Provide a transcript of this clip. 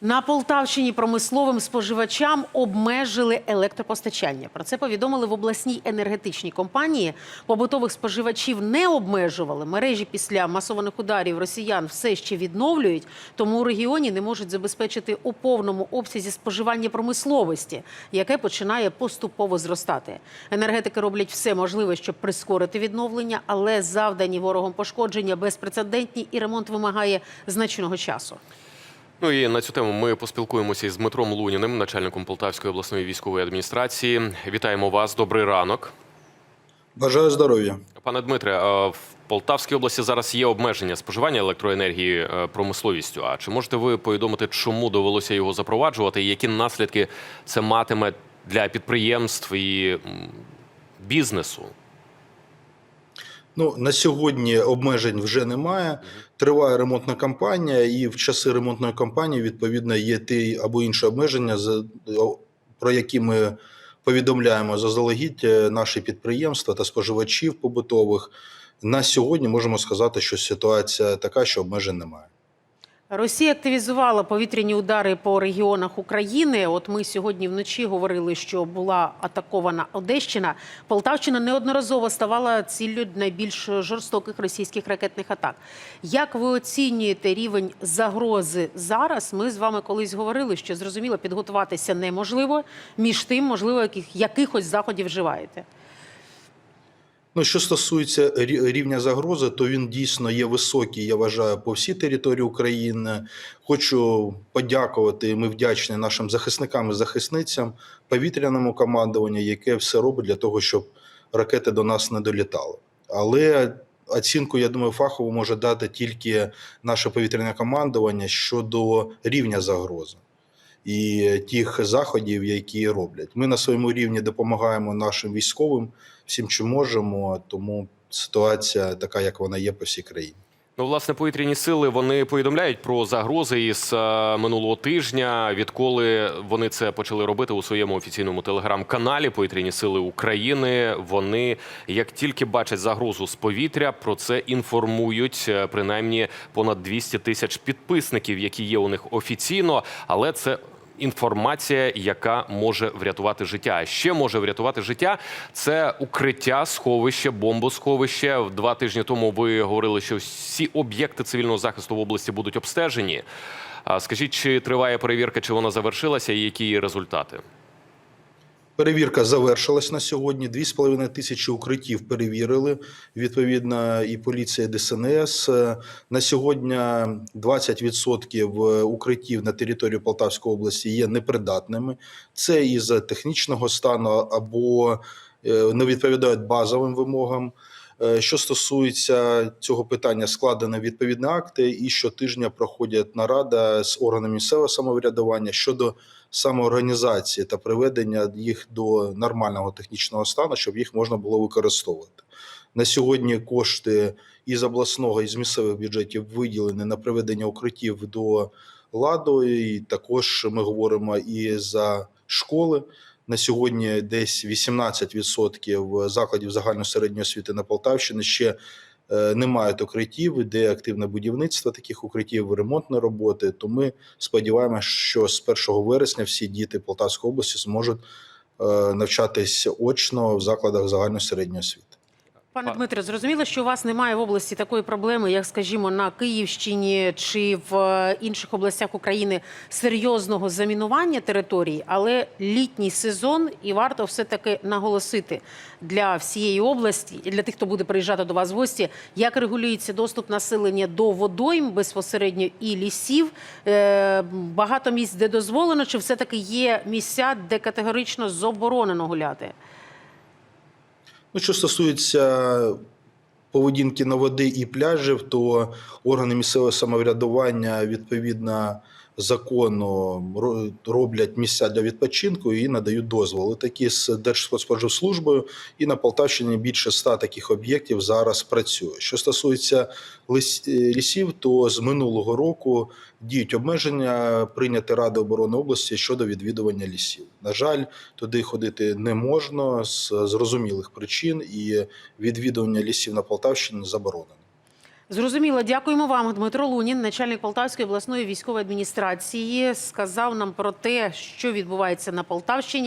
На Полтавщині промисловим споживачам обмежили електропостачання. Про це повідомили в обласній енергетичній компанії. Побутових споживачів не обмежували. Мережі після масованих ударів росіян все ще відновлюють, тому у регіоні не можуть забезпечити у повному обсязі споживання промисловості, яке починає поступово зростати. Енергетики роблять все можливе, щоб прискорити відновлення, але завдані ворогом пошкодження безпрецедентні і ремонт вимагає значного часу. Ну і на цю тему ми поспілкуємося із Дмитром Луніним, начальником Полтавської обласної військової адміністрації. Вітаємо вас. Добрий ранок. Бажаю здоров'я. Пане Дмитре, в Полтавській області зараз є обмеження споживання електроенергії е, промисловістю. А чи можете ви повідомити, чому довелося його запроваджувати, і які наслідки це матиме для підприємств і бізнесу? Ну на сьогодні обмежень вже немає. Триває ремонтна кампанія, і в часи ремонтної кампанії відповідно є ті або інші обмеження, про які ми повідомляємо заздалегідь е, наші підприємства та споживачів побутових. На сьогодні можемо сказати, що ситуація така, що обмежень немає. Росія активізувала повітряні удари по регіонах України. От ми сьогодні вночі говорили, що була атакована Одещина. Полтавщина неодноразово ставала ціллю найбільш жорстоких російських ракетних атак. Як ви оцінюєте рівень загрози зараз? Ми з вами колись говорили, що зрозуміло підготуватися неможливо. Між тим, можливо, яких якихось заходів вживаєте. Ну, що стосується рівня загрози, то він дійсно є високий, я вважаю, по всій території України. Хочу подякувати. Ми вдячні нашим захисникам і захисницям, повітряному командуванню, яке все робить для того, щоб ракети до нас не долітали. Але оцінку, я думаю, фахово може дати тільки наше повітряне командування щодо рівня загрози. І тих заходів, які роблять, ми на своєму рівні допомагаємо нашим військовим всім, чи можемо. Тому ситуація така, як вона є по всій країні. Ну, власне, повітряні сили вони повідомляють про загрози із е, минулого тижня, відколи вони це почали робити у своєму офіційному телеграм-каналі. Повітряні сили України. Вони як тільки бачать загрозу з повітря, про це інформують е, принаймні понад 200 тисяч підписників, які є у них офіційно, але це. Інформація, яка може врятувати життя. А ще може врятувати життя. Це укриття, сховище, бомбосховище. Два тижні тому ви говорили, що всі об'єкти цивільного захисту в області будуть обстежені. Скажіть, чи триває перевірка, чи вона завершилася, і які її результати? Перевірка завершилась на сьогодні. 2,5 тисячі укриттів перевірили. Відповідно, і поліція ДСНС. На сьогодні 20% укриттів на території Полтавської області є непридатними. Це із технічного стану або е, не відповідають базовим вимогам. Е, Що стосується цього питання, складені відповідні акти, і щотижня проходять нарада з органами місцевого самоврядування щодо самоорганізації та приведення їх до нормального технічного стану, щоб їх можна було використовувати. На сьогодні кошти із обласного і з місцевих бюджетів виділені на приведення укриттів до ладу. І також ми говоримо і за школи. На сьогодні десь 18% закладів загальної середньої освіти на Полтавщині ще е, не мають укриттів, де активне будівництво таких укриттів, ремонтні роботи. То ми сподіваємося, що з 1 вересня всі діти Полтавської області зможуть навчатися навчатись очно в закладах загальної середньої освіти. Пане Па- Дмитре, зрозуміло, що у вас немає в області такої проблеми, як, скажімо, на Київщині чи в е, інших областях України серйозного замінування територій, але літній сезон, і варто все-таки наголосити для всієї області і для тих, хто буде приїжджати до вас в гості, як регулюється доступ населення до водойм безпосередньо і лісів. Е, Багато місць, де дозволено, чи все-таки є місця, де категорично заборонено гуляти? Ну, що стосується поведінки на води і пляжів, то органи місцевого самоврядування відповідно закону роблять місця для відпочинку і надають дозволи. Такі з Держспоживслужбою, і на Полтавщині більше ста таких об'єктів зараз працює. Що стосується е, лісів, то з минулого року діють обмеження прийняти Ради оборони області щодо відвідування лісів. На жаль, туди ходити не можна з зрозумілих причин, і відвідування лісів на Полтавщині заборонено. Зрозуміло, дякуємо вам. Дмитро Лунін, начальник Полтавської обласної військової адміністрації, сказав нам про те, що відбувається на Полтавщині.